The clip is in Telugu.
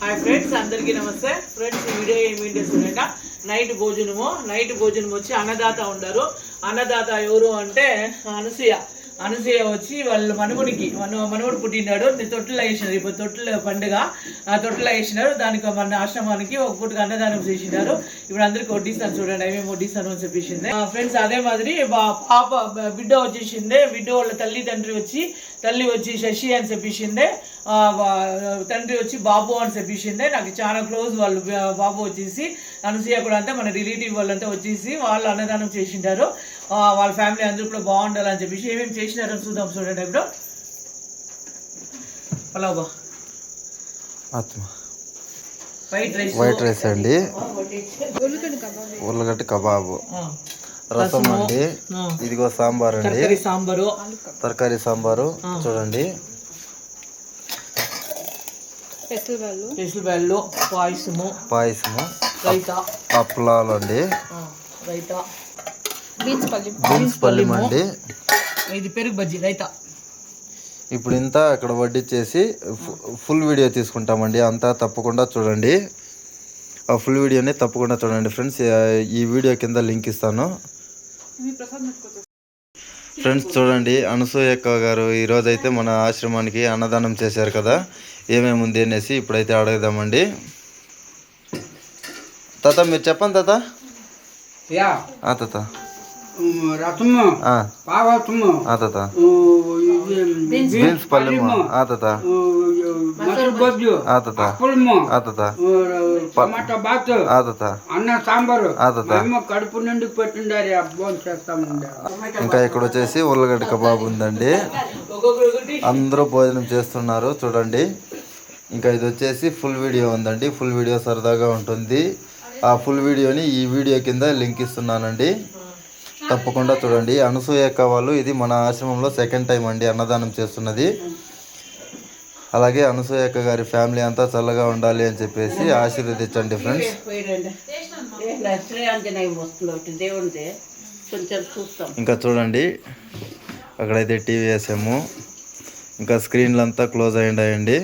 హాయ్ ఫ్రెండ్స్ అందరికీ నమస్తే. ఫ్రెండ్స్ ఈ వీడియో ఏమి చూడండి. నైట్ భోజనము. నైట్ భోజనం వచ్చి అన్నదాత ఉండరు అన్నదాత ఎవరు అంటే అనసూయ. అనసూయ వచ్చి వాళ్ళ మనుగుడికి మన మనుగుడు పుట్టినాడు తొట్టులో వేసినారు ఇప్పుడు తొట్టుల పండుగ. ఆ తొట్టులో వేసినారు దానికి మన ఆశ్రమానికి ఒక పూటగా అన్నదానం చేసినారు ఇప్పుడు అందరికి వడ్డిస్తాను చూడండి. ఏమేమి వడ్డిస్తాను అని చెప్పేసింది ఫ్రెండ్స్ అదే మాదిరి బా- పాప బిడ్డ వచ్చేసిందే. బిడ్డ వాళ్ళ తల్లి తండ్రి వచ్చి తల్లి వచ్చి శశి అని చెప్పేసిందే తండ్రి వచ్చి బాబు అని చెప్పేసిందే. నాకు చాలా క్లోజ్ వాళ్ళు బాబు వచ్చేసి అనసూయ కూడా అంతా మన రిలేటివ్ వాళ్ళంతా వచ్చేసి వాళ్ళు అన్నదానం చేసింటారు వాళ్ళ ఫ్యామిలీ అందరూ కూడా బాగుండాలని చెప్పేసి ఏమేమి చేసినారో చూద్దాం చూడండి ఇప్పుడు పలావ్ బా. ఆత్మ వైట్ రైస్ వైట్ రైస్ అండి. ఉల్లగడ్డ కబాబు. రసం అండి. ఇదిగో సాంబార్ అండి. సాంబారు. తరకారీ సాంబారు. చూడండి. పెసలు పాయసము పాయసము రైతా. అప్పలాలు అండి బీన్స్ పల్లిం. అండి ఇది పెరుగు బజ్జీ రైతా. ఇప్పుడు ఇంత అక్కడ వడ్డిచ్చేసి ఫు- ఫుల్ వీడియో తీసుకుంటామండి. అంతా తప్పకుండా చూడండి. ఆ ఫుల్ వీడియోని తప్పకుండా చూడండి ఫ్రెండ్స్. ఈ వీడియో కింద లింక్ ఇస్తాను. ఫ్రెండ్స్ చూడండి అనసూయక్క గారు ఈరోజు అయితే మన ఆశ్రమానికి అన్నదానం చేశారు కదా. ఏమేమి ఉంది అనేసి ఇప్పుడైతే అడుగుదామండి. తాత మీరు చెప్పండి తాత. యా. ఆ తాత. రసము ఆ, పావసము ఆ తాత. బీన్స్ పల్లెము ఆ తాత. ఊ, మసరు బొజ్జు ఆ తాత అప్పులము ఆ తాత ఊ, టమాటా బాత్ ఆ తాత అన్న సాంబారు ఆ తాత మేము కడుపు నుండి పెట్టిండారు అబ్బోన్ చేస్తామండి ఇంకా ఇక్కడ వచ్చేసి ఉల్లగడ్డ కబాబ్ ఉందండి. అందరూ భోజనం చేస్తున్నారు చూడండి. ఇంకా ఇది వచ్చేసి ఫుల్ వీడియో ఉందండి. ఫుల్ వీడియో సరదాగా ఉంటుంది. ఆ ఫుల్ వీడియోని ఈ వీడియో కింద లింక్ ఇస్తున్నానండి. తప్పకుండా చూడండి. అనసూయక్క వాళ్ళు ఇది మన ఆశ్రమంలో సెకండ్ టైం అండి అన్నదానం చేస్తున్నది. అలాగే అనసూయక్క గారి ఫ్యామిలీ అంతా చల్లగా ఉండాలి అని చెప్పేసి ఆశీర్వదించండి ఫ్రెండ్స్. ఇంకా చూడండి అక్కడైతే టీవీ వేసాము ఇంకా స్క్రీన్లు అంతా క్లోజ్ అయ్యండి